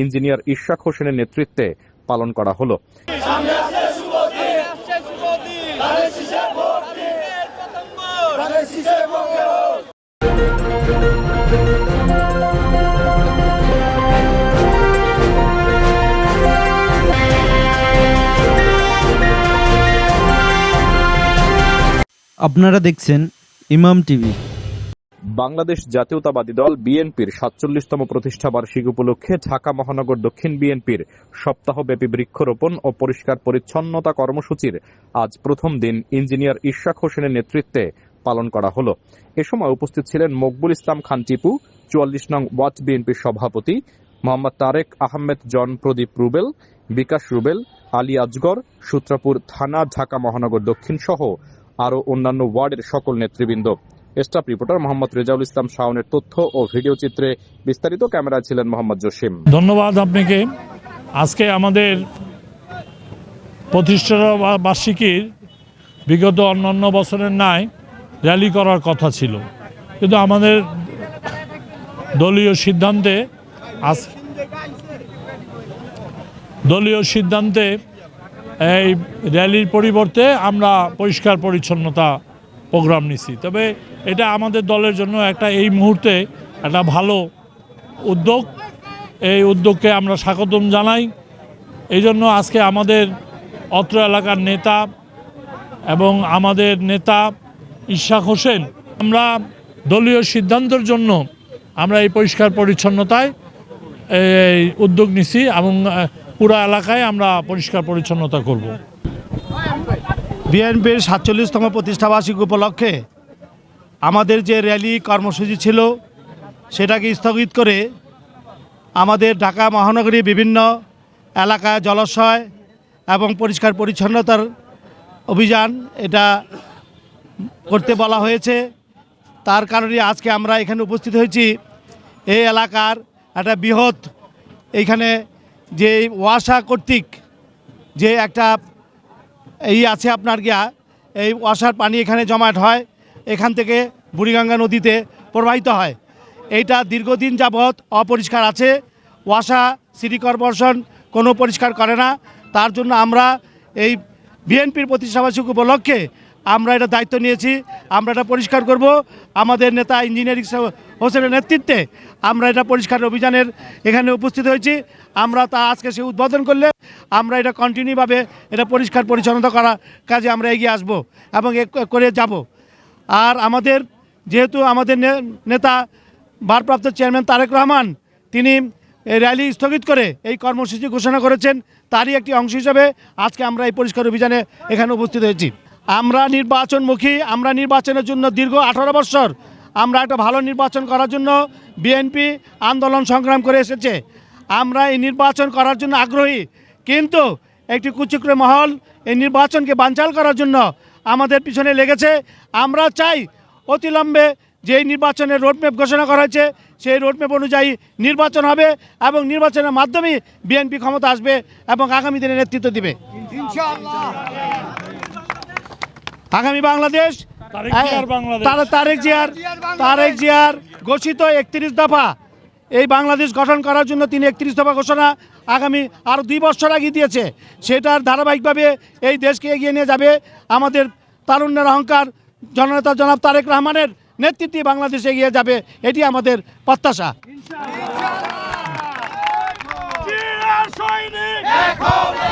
Engineer Ishraq হোসেনের নেতৃত্বে পালন করা হলো। আপনারা দেখছেন ইমাম টিভি। বাংলাদেশ জাতীয়তাবাদী দল বিএনপির সাতচল্লিশতম প্রতিষ্ঠা বার্ষিকী উপলক্ষে ঢাকা মহানগর দক্ষিণ বিএনপির সপ্তাহব্যাপী বৃক্ষরোপণ ও পরিষ্কার পরিচ্ছন্নতা কর্মসূচির আজ প্রথম দিন ইঞ্জিনিয়ার ইশরাক হোসেনের নেতৃত্বে পালন করা হলো। এ সময় উপস্থিত ছিলেন মকবুল ইসলাম খান টিপু, চুয়াল্লিশ নং ওয়ার্ড বিএনপির সভাপতি মোহাম্মদ তারেক আহমেদ, জন প্রদীপ রুবেল, বিকাশ রুবেল, আলী আজগর, সূত্রাপুর থানা, ঢাকা মহানগর দক্ষিণ সহ আরও অন্যান্য ওয়ার্ডের সকল নেতৃবৃন্দ। স্টাফ রিপোর্টার মোহাম্মদ রেজাউল ইসলাম শাওনের তথ্য ও ভিডিও চিত্রে বিস্তারিত ক্যামেরায় ছিলেন মোহাম্মদ জসিম। ধন্যবাদ আপনাকে। আজকে আমাদের প্রতিষ্ঠা বার্ষিকীর বিগত অন্যান্য বছরের ন্যায় র্যালি করার কথা ছিল। কিন্তু আমাদের দলীয় সিদ্ধান্তে আজ দলীয় সিদ্ধান্তে এই র্যালির পরিবর্তে আমরা পরিষ্কার পরিচ্ছন্নতা প্রোগ্রাম নিছি। তবে এটা আমাদের দলের জন্য একটা এই মুহূর্তে একটা ভালো উদ্যোগ। এই উদ্যোগকে আমরা স্বাগতম জানাই। এই জন্য আজকে আমাদের অত্র এলাকার নেতা এবং আমাদের নেতা ইশাক হোসেন, আমরা দলীয় সিদ্ধান্তের জন্য আমরা এই পরিষ্কার পরিচ্ছন্নতায় এই উদ্যোগ নিছি এবং পুরা এলাকায় আমরা পরিষ্কার পরিচ্ছন্নতা করব। বিএনপির সাতচল্লিশতম প্রতিষ্ঠাবার্ষিকী উপলক্ষে আমাদের যে র্যালি কর্মসূচি ছিল, সেটাকে স্থগিত করে আমাদের ঢাকা মহানগরী বিভিন্ন এলাকায় জলাশয় এবং পরিষ্কার পরিচ্ছন্নতার অভিযান এটা করতে বলা হয়েছে। তার কারণে আজকে আমরা এখানে উপস্থিত হয়েছি। এই এলাকার একটা বৃহৎ এইখানে যে ওয়াসা কর্তৃক যে একটা এই আছে আপনার গিয়া, এই ওয়াসার পানি এখানে জমাট হয়। এখান থেকে বুড়িগঙ্গা নদীতে প্রবাহিত হয়। এইটা দীর্ঘদিন যাবৎ অপরিষ্কার আছে। ওয়াসা সিটি কর্পোরেশন কোনো পরিষ্কার করে না। তার জন্য আমরা এই বিএনপির প্রতিষ্ঠাবার্ষিক উপলক্ষে আমরা এটা দায়িত্ব নিয়েছি। আমরা এটা পরিষ্কার করব। আমাদের নেতা ইঞ্জিনিয়ারিং হোসেনের নেতৃত্বে আমরা এটা পরিষ্কার অভিযানের এখানে উপস্থিত হয়েছি। আমরা তা আজকে সে উদ্বোধন করলে আমরা এটা কন্টিনিউভাবে এটা পরিষ্কার পরিচ্ছন্নতা করা কাজে আমরা এগিয়ে আসব এবং করে যাব। আর আমাদের, যেহেতু আমাদের নেতা, ভারপ্রাপ্ত চেয়ারম্যান তারেক রহমান, তিনি র্যালি স্থগিত করে এই কর্মসূচি ঘোষণা করেছেন, তারই একটি অংশ হিসাবে আজকে আমরা এই পরিষ্কার অভিযানে এখানে উপস্থিত হয়েছি। আমরা নির্বাচনমুখী, আমরা নির্বাচনের জন্য দীর্ঘ আঠারো বছর আমরা একটা ভালো নির্বাচন করার জন্য বিএনপি আন্দোলন সংগ্রাম করে এসেছে। আমরা এই নির্বাচন করার জন্য আগ্রহী, কিন্তু একটি কুচক্র মহল এই নির্বাচনকে বানচাল করার জন্য আমাদের পিছনে লেগেছে। আমরা চাই অতিলম্বে যেই নির্বাচনের রোডম্যাপ ঘোষণা করা হয়েছে সেই রোডম্যাপ অনুযায়ী নির্বাচন হবে এবং নির্বাচনের মাধ্যমে বিএনপি ক্ষমতা আসবে এবং আগামী দিনে নেতৃত্ব দিবে। আগামী বাংলাদেশ তারেক জিয়ার তারেক জিয়ার ঘোষিত একত্রিশ দফা এই বাংলাদেশ গঠন করার জন্য তিনি একত্রিশ দফা ঘোষণা আগামী আরও দুই বছর আগে দিয়েছে। সেটার ধারাবাহিকভাবে এই দেশকে এগিয়ে নিয়ে যাবে আমাদের তারুণ্যের অহংকার জননেতা জনাব তারেক রহমানের নেতৃত্বে বাংলাদেশ এগিয়ে যাবে, এটি আমাদের প্রত্যাশা। সৈনিক।